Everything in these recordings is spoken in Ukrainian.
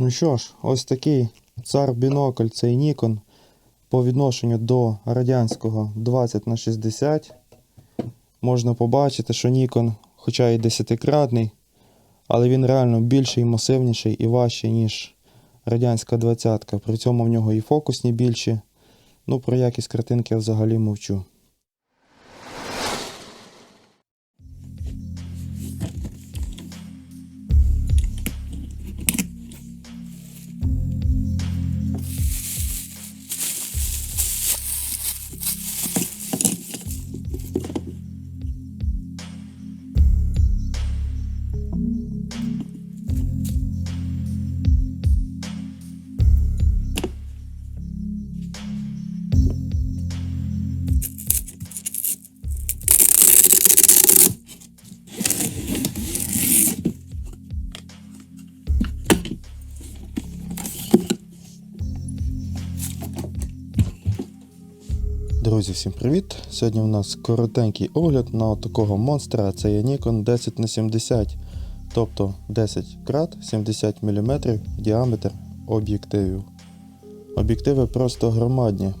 Ну що ж, ось такий цар бінокль, цей Nikon по відношенню до радянського 20 на 60. Можна побачити, що Nikon, хоча і десятикратний, але він реально більший, масивніший і важчий, ніж радянська 20. При цьому в нього і фокусні більші. Ну, про якість картинки я взагалі мовчу. Друзі, всім привіт! Сьогодні у нас коротенький огляд на такого монстра. Це є Nikon 10 на 70, тобто 10 крат 70 мм діаметр об'єктивів. Об'єктиви просто громадні.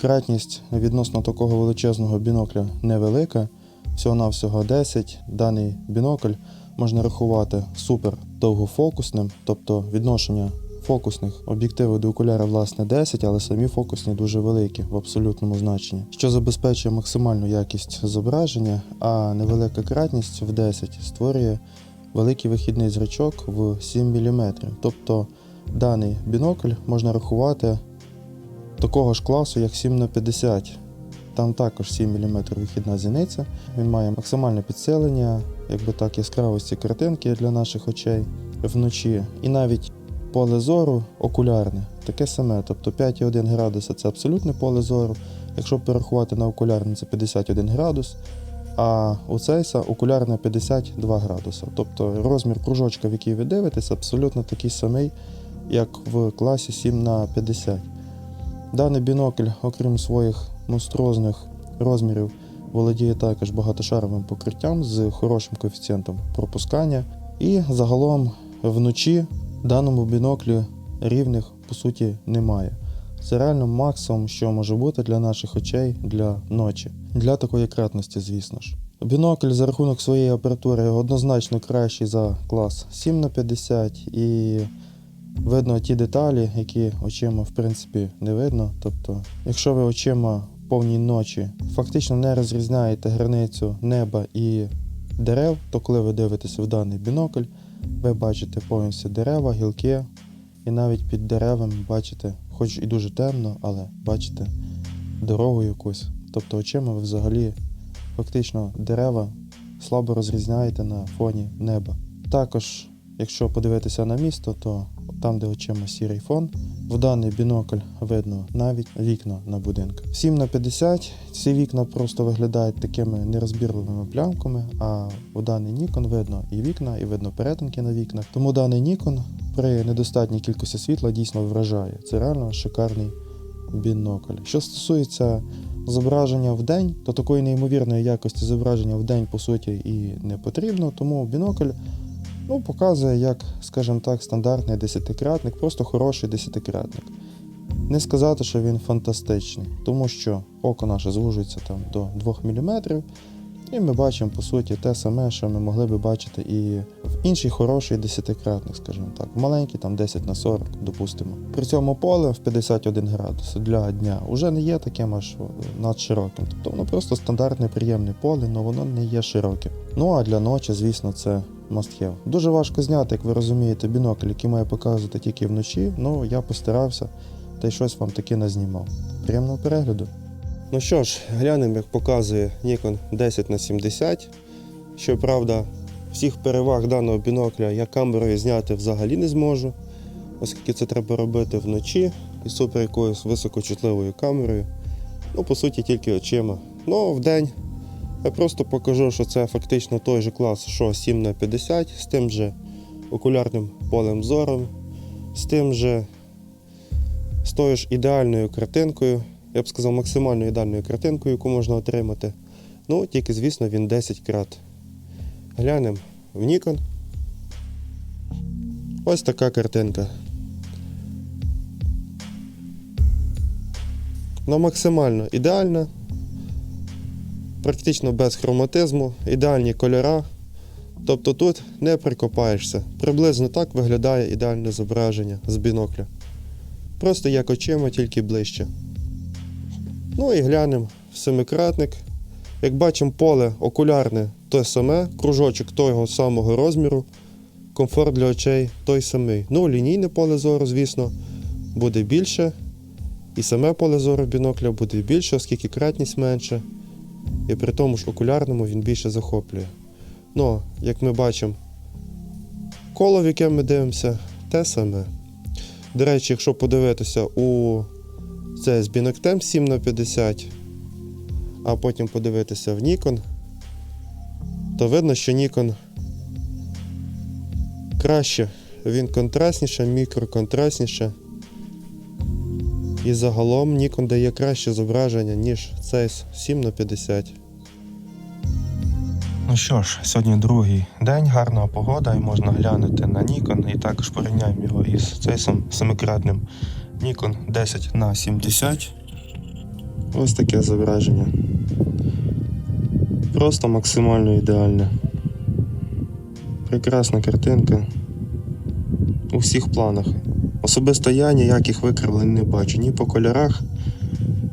Кратність відносно такого величезного бінокля невелика, всього-навсього 10. Даний бінокль можна рахувати супер довгофокусним, тобто відношення фокусних об'єктивів до окуляра власне 10, але самі фокусні дуже великі в абсолютному значенні, що забезпечує максимальну якість зображення, а невелика кратність в 10 створює великий вихідний зрачок в 7 мм. Тобто даний бінокль можна рахувати такого ж класу, як 7 на 50 Там також 7 мм вихідна зіниця. Він має максимальне підсилення, якби так, яскравості картинки для наших очей вночі. І навіть поле зору окулярне, таке саме. Тобто 5,1 градуса це абсолютне поле зору. Якщо перерахувати на окулярне, це 51 градус. А у цейса окулярне 52 градуса. Тобто розмір кружочка, в який ви дивитесь, абсолютно такий самий, як в класі 7 на 50 Даний бінокль, окрім своїх монструозних розмірів, володіє також багатошаровим покриттям з хорошим коефіцієнтом пропускання. І загалом вночі даному біноклі рівних по суті немає. Це реально максимум, що може бути для наших очей для ночі, для такої кратності, звісно ж. Бінокль за рахунок своєї апаратури однозначно кращий за клас 7 на 50 і видно ті деталі, які очима в принципі не видно. Тобто, якщо ви очима повній ночі фактично не розрізняєте границю неба і дерев, то коли ви дивитесь в даний бінокль, ви бачите повністю дерева, гілки, і навіть під деревами бачите, хоч і дуже темно, але бачите дорогу якусь. Тобто очима ви взагалі фактично дерева слабо розрізняєте на фоні неба. Також, якщо подивитися на місто, то там, де очима сірий фон, в даний бінокль видно навіть вікна на будинках. 7 на 50 ці вікна просто виглядають такими нерозбірливими плямками, а у даний Nikon видно і вікна, і видно перетинки на вікнах. Тому даний Nikon при недостатній кількості світла дійсно вражає. Це реально шикарний бінокль. Що стосується зображення в день, то такої неймовірної якості зображення в день по суті і не потрібно, тому бінокль ну, показує як, скажімо так, стандартний десятикратник, просто хороший десятикратник. Не сказати, що він фантастичний, тому що око наше звужується там до 2 мм, і ми бачимо по суті те саме, що ми могли би бачити і в інший хороший десятикратник, скажімо так, маленький, там 10 на 40, допустимо. При цьому поле в 51 градус для дня вже не є таким аж надшироким. Тобто воно просто стандартне приємне поле, але воно не є широким. Ну а для ночі, звісно, це have. Дуже важко зняти, як ви розумієте, бінокль, який має показувати тільки вночі. Ну я постарався та й щось вам таке назнімав. Приємного перегляду. Ну що ж, глянемо, як показує Nikon 10 на 70. Щоправда, всіх переваг даного бінокля я камерою зняти взагалі не зможу, оскільки це треба робити вночі і супер якоюсь високочутливою камерою. Ну, по суті, тільки очима. Ну, в день я просто покажу, що це фактично той же клас, що 7 на 50 з тим же окулярним полем зором, з тим же з тою ж ідеальною картинкою, я б сказав, максимально ідеальною картинкою, яку можна отримати. Ну, тільки, звісно, він 10 крат. Глянемо в Nikon. Ось така картинка. Ну, максимально ідеальна. Практично без хроматизму, ідеальні кольора. Тобто тут не прикопаєшся. Приблизно так виглядає ідеальне зображення з бінокля. Просто як очима, тільки ближче. Ну і глянемо семикратник. Як бачимо, поле окулярне те саме, кружочок того самого розміру, комфорт для очей той самий. Ну, лінійне поле зору, звісно, буде більше. І саме поле зору бінокля буде більше, оскільки кратність менше. І при тому ж окулярному він більше захоплює. Ну, як ми бачимо, коло, в яке ми дивимося, те саме. До речі, якщо подивитися у це з біноктем 7х50, а потім подивитися в Nikon, то видно, що Nikon краще, він контрастніше, мікроконтрастніше. І загалом Nikon дає краще зображення, ніж цей 7х50. Ну що ж, сьогодні другий день, гарна погода, і можна глянути на Nikon і також порівняємо його із цейсом семикратним Nikon 10 на 70. Ось таке зображення. Просто максимально ідеальне. Прекрасна картинка у всіх планах. Особисто я ніяких викривлень не бачу ні по кольорах,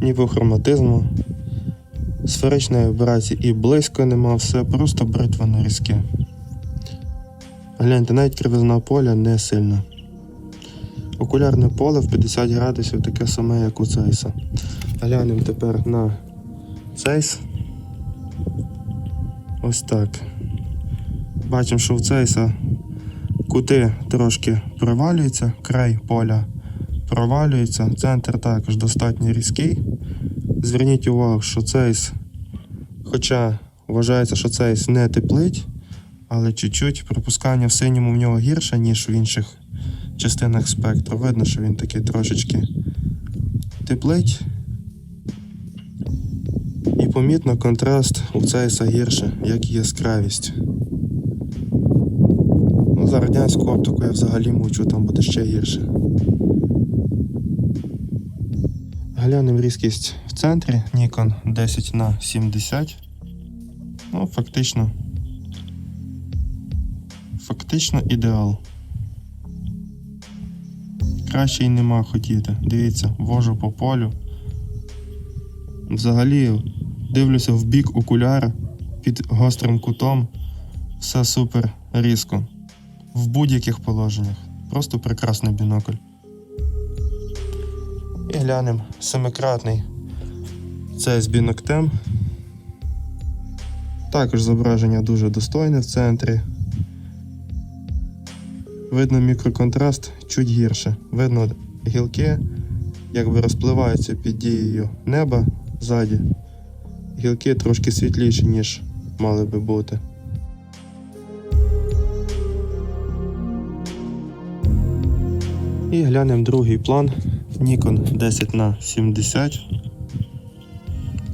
ні по хроматизму. Сферичної вібрації і близько нема, все просто бритвено різке. Гляньте, навіть кривизна поля не сильна. Окулярне поле в 50 градусів таке саме, як у цейса. Глянемо тепер на цейс. Ось так. Бачимо, що в цейса кути трошки провалюються, край поля провалюється, центр також достатньо різкий. Зверніть увагу, що цейс, хоча вважається, що цейс не теплить, але чуть-чуть пропускання в синьому в нього гірше, ніж в інших частинах спектру. Видно, що він такий трошечки теплить. І помітно контраст у цейса гірше, як і яскравість. Ну, за радянську оптику я взагалі мучу, там буде ще гірше. Глянемо різкість в центрі Nikon 10 на 70. Ну, фактично. Фактично ідеал. Краще й нема хотіти. Дивіться, вожу по полю. Взагалі дивлюся в бік окуляра під гострим кутом. Все супер різко. В будь-яких положеннях. Просто прекрасний бінокль. І глянемо семикратний. Це з біноктем. Також зображення дуже достойне в центрі. Видно мікроконтраст чуть гірше. Видно гілки, якби розпливаються під дією неба ззаді. Гілки трошки світліші, ніж мали би бути. І глянемо другий план Nikon 10 на 70.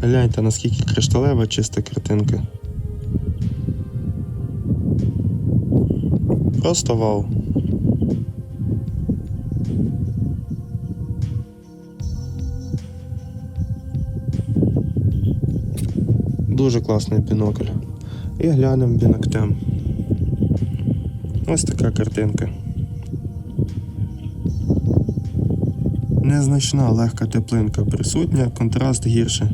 Гляньте, наскільки кришталева чиста картинка. Просто вау. Дуже класний бінокль. І глянемо біноктем. Ось така картинка. Незначна легка теплинка присутня, контраст гірше.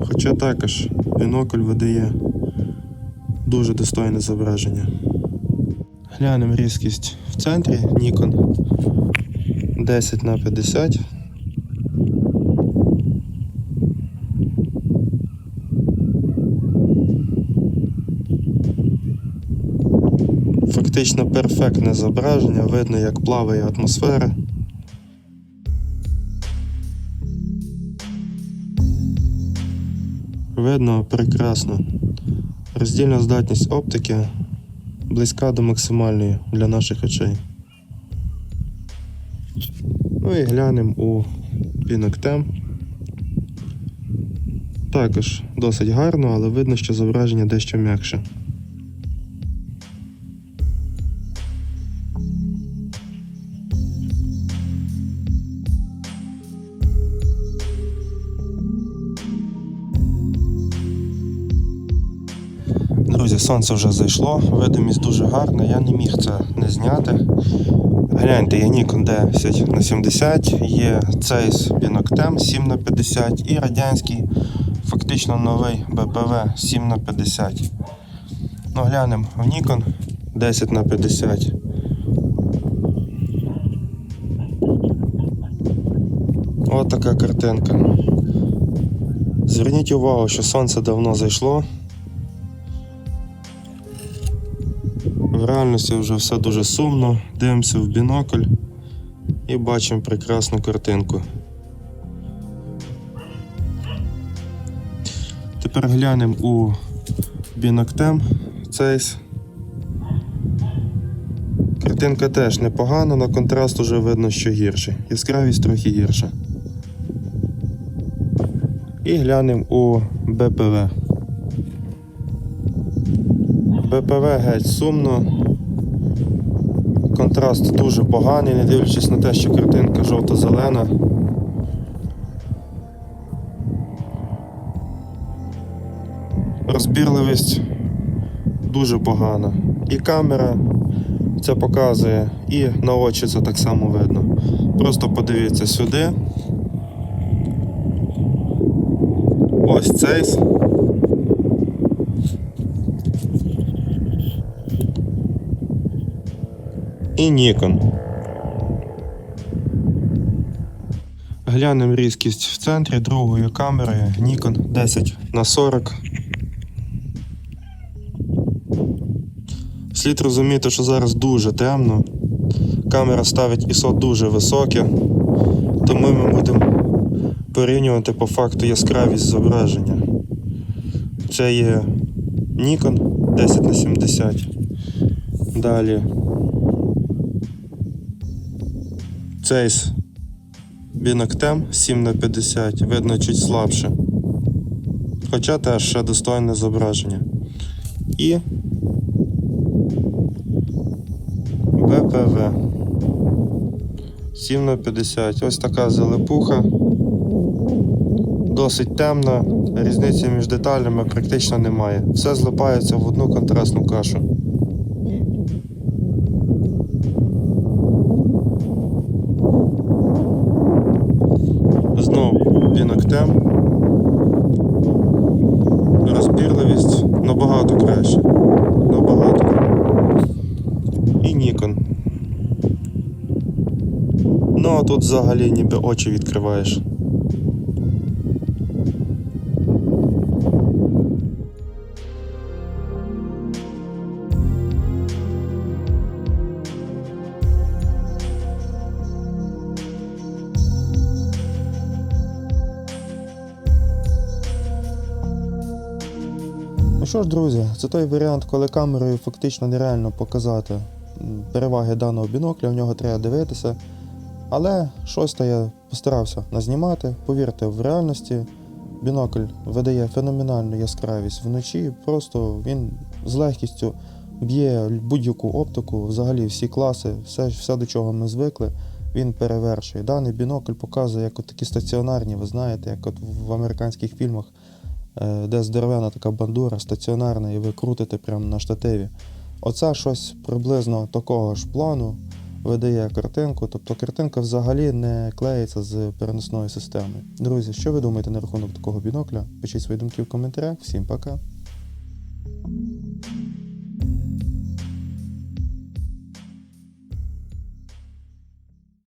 Хоча також бінокль видає дуже достойне зображення. Глянемо різкість в центрі Nikon 10 на 50. Фактично перфектне зображення, видно, як плаває атмосфера. Видно прекрасно. Роздільна здатність оптики близька до максимальної для наших очей. Ну і глянемо у Pinoktем. Також досить гарно, але видно, що зображення дещо м'якше. Сонце вже зайшло, видимість дуже гарна, я не міг це не зняти. Гляньте, є Nikon D10 на 70, є цейс Binoc 7 на 50 і радянський, фактично новий BPV 7 на 50. Ну, глянемо в Nikon 10 на 50. От така картинка. Зверніть увагу, що сонце давно зайшло. В реальності вже все дуже сумно. Дивимося в бінокль і бачимо прекрасну картинку. Тепер глянемо у біноктем цейс. Картинка теж непогана, на контраст уже видно, що гірше. Яскравість трохи гірша. І глянемо у БПВ. БПВ геть сумно. Контраст дуже поганий, не дивлячись на те, що картинка жовто-зелена. Розбірливість дуже погана. І камера це показує, і на очі це так само видно. Просто подивіться сюди. Ось цейс. І Nikon. Глянемо різкість в центрі другою камерою Nikon 10 на 40. Слід розуміти, що зараз дуже темно. Камера ставить ISO дуже високе, тому ми будемо порівнювати по факту яскравість зображення. Це є Nikon 10 на 70. Далі. Цейс Бінактем 7 на 50 видно чуть слабше. Хоча теж ще достойне зображення. І БПВ 7 на 50. Ось така залипуха. Досить темна, різниці між деталями практично немає. Все злипається в одну контрастну кашу. Знову Binoc Розбірливість набагато краще. Набагато. І Nikon. Ну а тут взагалі ніби очі відкриваєш. Ну що ж, друзі, це той варіант, коли камерою фактично нереально показати переваги даного бінокля, в нього треба дивитися. Але щось то я постарався назнімати. Повірте, в реальності бінокль видає феноменальну яскравість вночі. Просто він з легкістю б'є будь-яку оптику, взагалі всі класи, все, все до чого ми звикли, він перевершує. Даний бінокль показує як от такі стаціонарні, ви знаєте, як от в американських фільмах е, де здоровена така бандура стаціонарна, і ви крутите прямо на штативі. Оце щось приблизно такого ж плану видає картинку, тобто картинка взагалі не клеїться з переносною системою. Друзі, що ви думаєте на рахунок такого бінокля? Пишіть свої думки в коментарях. Всім пока!